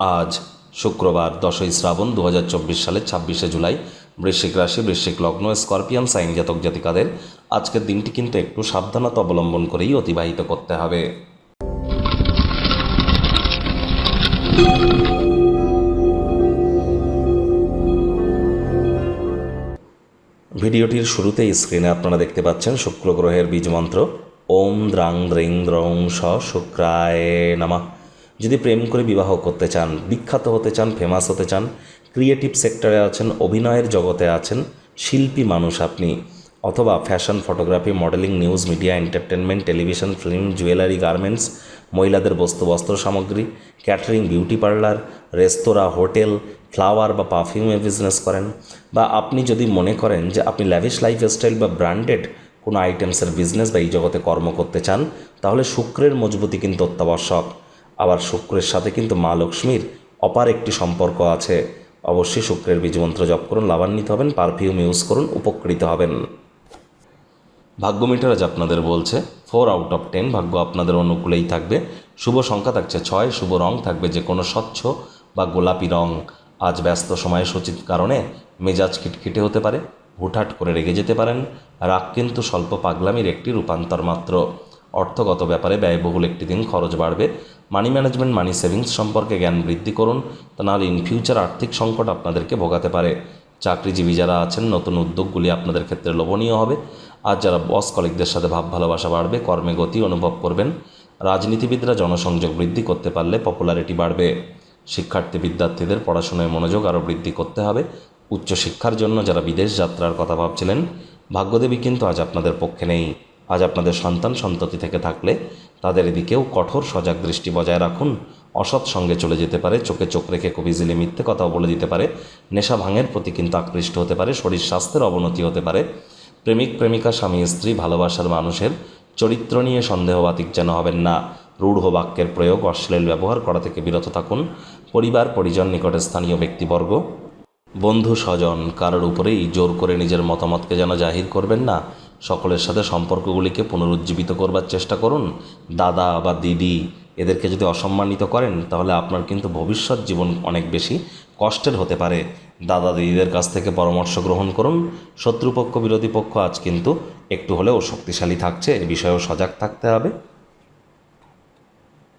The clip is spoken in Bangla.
আজ শুক্রবার দশই শ্রাবণ দু হাজার চব্বিশ সালের ছাব্বিশে জুলাই, বৃশ্চিক রাশি, বৃশ্চিক লগ্ন, স্করপিয়ান সাইন জাতক জাতিকাদের। আজকের দিনটি কিন্তু একটু সাবধানতা অবলম্বন করেই অতিবাহিত করতে হবে। ভিডিওটির শুরুতেই স্ক্রিনে আপনারা দেখতে পাচ্ছেন শুক্র গ্রহের বীজ মন্ত্র। ওম দ্রাং দ্রিং দ্রং স শুক্রায় নামা। যদি প্রেম করে বিবাহ করতে চান, বিখ্যাত হতে চান ফেমাস হতে চান ক্রিয়েটিভ সেক্টরে আছেন, অভিনয়ের জগতে আছেন, শিল্পী মানুষ আপনি, অথবা fashion photography modelling news media entertainment television film jewellery garments মহিলাদের বস্তু, বস্ত্র সামগ্রী ক্যাটারিং বিউটি পার্লার রেস্তোরাঁ হোটেল ফ্লাওয়ার বা পারফিউমের বিজনেস করেন, বা আপনি যদি মনে করেন যে আপনি ল্যাভিশ লাইফস্টাইল বা ব্র্যান্ডেড কোনো আইটেমসের বিজনেস বা এই জগতে কর্ম করতে চান, তাহলে শুক্রের মজবুতি কিন্তু অত্যাবশ্যক। আবার শুক্রের সাথে কিন্তু মা লক্ষ্মীর অপার একটি সম্পর্ক আছে। অবশ্যই শুক্রের বীজমন্ত্র জপ করুন, লাভান্বিত হবেন পারফিউম ইউজ করুন, উপকৃত হবেন। ভাগ্য মিটার আজ আপনাদের বলছে ফোর আউট অফ টেন ভাগ্য আপনাদের অনুকূলেই থাকবে। শুভ সংখ্যা থাকছে ছয়, শুভ রং থাকবে যে কোনো স্বচ্ছ বা গোলাপি রং। আজ ব্যস্ত সময়ে সচিত কারণে মেজাজ খিটখিটে হতে পারে, হুটহাট করে রেগে যেতে পারেন। রাগ কিন্তু স্বল্প পাগলামির একটি রূপান্তর মাত্র। অর্থগত ব্যাপারে ব্যয়বহুল একটি দিন খরচ বাড়বে। মানি ম্যানেজমেন্ট, মানি সেভিংস সম্পর্কে জ্ঞান বৃদ্ধি করুন। তা নাহলে ইন ফিউচার আর্থিক সংকট আপনাদেরকে ভোগাতে পারে। চাকরিজীবী যারা আছেন, নতুন উদ্যোগগুলি আপনাদের ক্ষেত্রে লোভনীয় হবে। আর যারা বস কলিকদের সাথে ভাব ভালোবাসা বাড়বে, কর্মে গতি অনুভব করবেন। রাজনীতিবিদরা জনসংযোগ বৃদ্ধি করতে পারলে পপুলারিটি বাড়বে। শিক্ষার্থী বিদ্যার্থীদের পড়াশোনায় মনোযোগ আরও বৃদ্ধি করতে হবে। উচ্চশিক্ষার জন্য যারা বিদেশ যাত্রার কথা ভাবছিলেন, ভাগ্যদেবী কিন্তু আজ আপনাদের পক্ষে নেই। আজ আপনাদের সন্তান সন্ততি থেকে থাকলে তাদের এদিকেও কঠোর সজাগ দৃষ্টি বজায় রাখুন। অসৎ সঙ্গে চলে যেতে পারে, চোখে চোখ রেখে খুব ইজিলি মিথ্যে কথাও বলে দিতে পারে। নেশা ভাঙের প্রতি কিন্তু আকৃষ্ট হতে পারে, শরীর স্বাস্থ্যের অবনতি হতে পারে। প্রেমিক, প্রেমিকা, স্বামী, স্ত্রী, ভালোবাসার মানুষের চরিত্র নিয়ে সন্দেহবাতিক যেন হবেন না। রূঢ় বাক্যের প্রয়োগ, অশ্লীল ব্যবহার করা থেকে বিরত থাকুন। পরিবার, পরিজন, নিকটে স্থানীয় ব্যক্তিবর্গ, বন্ধু, স্বজন, কারোর উপরেই জোর করে নিজের মতামতকে যেন জাহির করবেন না। সকলের সাথে সম্পর্কগুলিকে পুনরুজ্জীবিত করবার চেষ্টা করুন। দাদা বা দিদি এদেরকে যদি অসম্মানিত করেন, তাহলে আপনার কিন্তু ভবিষ্যৎ জীবন অনেক বেশি কষ্টের হতে পারে। দাদা দিদিদের কাছ থেকে পরামর্শ গ্রহণ করুন। শত্রুপক্ষ, বিরোধী পক্ষ আজ কিন্তু একটু হলেও শক্তিশালী থাকছে এ বিষয়েও সজাগ থাকতে হবে।